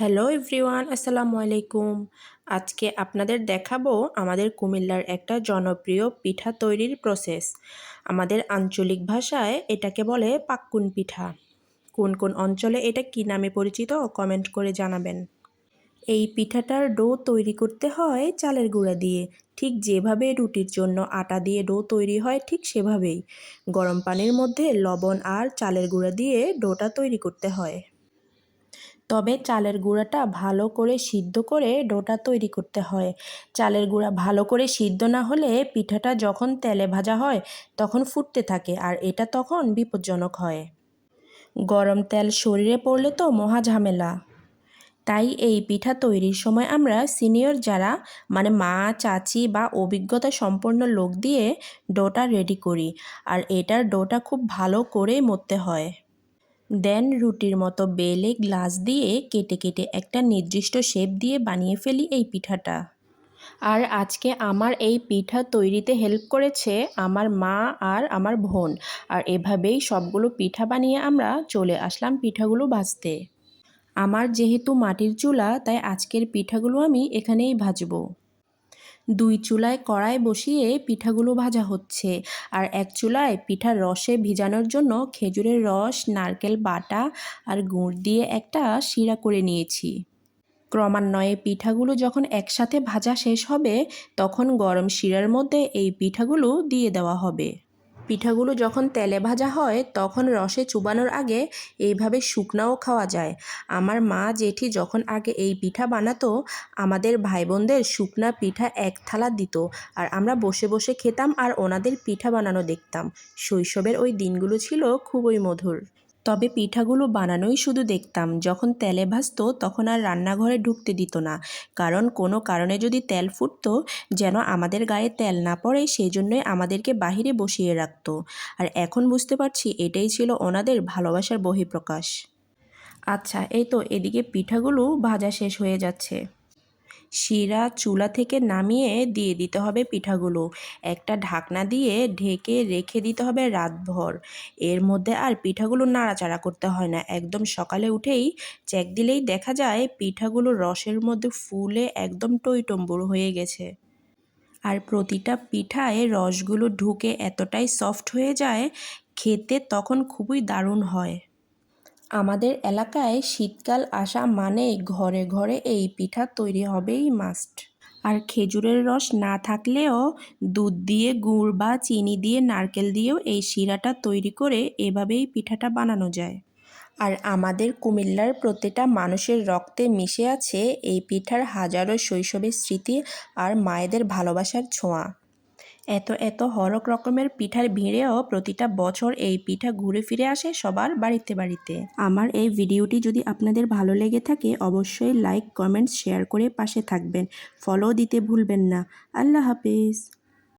Hello everyone, আসসালামু আলাইকুম। আজকে আপনাদের দেখাবো আমাদের কুমিল্লার একটা জনপ্রিয় পিঠা তৈরির প্রসেস আমাদের আঞ্চলিক ভাষায় এটাকে বলে পাক্কুন পিঠা। কোন কোন অঞ্চলে এটা কী নামে পরিচিত কমেন্ট করে জানাবেন। এই পিঠাটার ডো তৈরি করতে হয় চালের গুঁড়া দিয়ে। ঠিক যেভাবে রুটির জন্য আটা দিয়ে ডো তৈরি হয় ঠিক সেভাবেই। গরম পানির মধ্যে লবণ আর চালের গুঁড়া দিয়ে ডোটা তৈরি করতে হয়। তবে চালের গুঁড়াটা ভালো করে সিদ্ধ করে ডোটা তৈরি করতে হয়। চালের গুঁড়া ভালো করে সিদ্ধ না হলে পিঠাটা যখন তেলে ভাজা হয়, তখন ফুটতে থাকে আর এটা তখন বিপজ্জনক হয়। গরম তেল শরীরে পড়লে তো মহা ঝামেলা। তাই এই পিঠা তৈরির সময় আমরা সিনিয়র যারা মানে মা, চাচি বা অভিজ্ঞতা সম্পন্ন লোক দিয়ে ডোটা রেডি করি। আর এটার ডোটা খুব ভালো করে মরতে হয়। দেন রুটির মতো বেলে গ্লাস দিয়ে কেটে কেটে একটা নির্দিষ্ট শেপ দিয়ে বানিয়ে ফেলি এই পিঠাটা। আর আজকে আমার এই পিঠা তৈরিতে হেল্প করেছে আমার মা আর আমার বোন। আর এভাবেই সবগুলো পিঠা বানিয়ে আমরা চলে আসলাম পিঠাগুলো ভাজতে। আমার যেহেতু মাটির চুলা, তাই আজকের পিঠাগুলো আমি এখানেই ভাজবো। দুই চুলায় কড়ায় বসিয়ে পিঠাগুলো ভাজা হচ্ছে আর এক চুলায় পিঠার রসে ভিজানোর জন্য খেজুরের রস, নারকেল বাটা আর গুড় দিয়ে একটা শিরা করে নিয়েছি। ক্রমান্বয়ে পিঠাগুলো যখন একসাথে ভাজা শেষ হবে, তখন গরম শিরার মধ্যে এই পিঠাগুলো দিয়ে দেওয়া হবে। পিঠাগুলো যখন তেলে ভাজা হয়, তখন রসে চুবানোর আগে এইভাবে শুকনাও খাওয়া যায়। আমার মা জেঠি যখন আগে এই পিঠা বানাতো, আমাদের ভাই বোনদের শুকনা পিঠা এক থালা দিত আর আমরা বসে বসে খেতাম আর ওনাদের পিঠা বানানো দেখতাম। শৈশবের ওই দিনগুলো ছিল খুবই মধুর। তবে পিঠাগুলো বানানোই শুধু দেখতাম। যখন তেলে ভাজতো, তখন আর রান্নাঘরে ঢুকতে দিত না। কারণ কোনো কারণে যদি তেল ফুটতো, যেন আমাদের গায়ে তেল না পড়ে সেই জন্যই আমাদেরকে বাহিরে বসিয়ে রাখতো। আর এখন বুঝতে পারছি, এটাই ছিল ওনাদের ভালোবাসার বহিঃপ্রকাশ। আচ্ছা এই তো, এদিকে পিঠাগুলো ভাজা শেষ হয়ে যাচ্ছে। শিরা চুলা থেকে নামিয়ে দিয়ে দিতে হবে পিঠাগুলো। একটা ঢাকনা দিয়ে ঢেকে রেখে দিতে হবে রাতভর। এর মধ্যে আর পিঠাগুলো নাড়াচাড়া করতে হয় না। একদম সকালে উঠেই চেক দিলেই দেখা যায় পিঠাগুলো রসের মধ্যে ফুলে একদম টইটম্বুর হয়ে গেছে। আর প্রতিটা পিঠায় রসগুলো ঢুকে এতটাই সফট হয়ে যায়, খেতে তখন খুবই দারুণ হয়। আমাদের এলাকায় শীতকাল আসা মানেই ঘরে ঘরে এই পিঠা তৈরি হবেই মাস্ট আর খেজুরের রস না থাকলেও দুধ দিয়ে গুড় বা চিনি দিয়ে নারকেল দিয়েও এই শিরাটা তৈরি করে এভাবেই পিঠাটা বানানো যায়। আর আমাদের কুমিল্লার প্রতিটা মানুষের রক্তে মিশে আছে এই পিঠার হাজারো শৈশবের স্মৃতি আর মায়েদের ভালোবাসার ছোঁয়া। এত এত হরক রকমের পিঠার ভিড়েও প্রতিটা বছর এই পিঠা ঘুরে ফিরে আসে সবার বাড়িতে বাড়িতে। আমার এই ভিডিওটি যদি আপনাদের ভালো লেগে থাকে, অবশ্যই লাইক কমেন্ট শেয়ার করে পাশে থাকবেন। ফলো দিতে ভুলবেন না। আল্লাহ হাফিজ।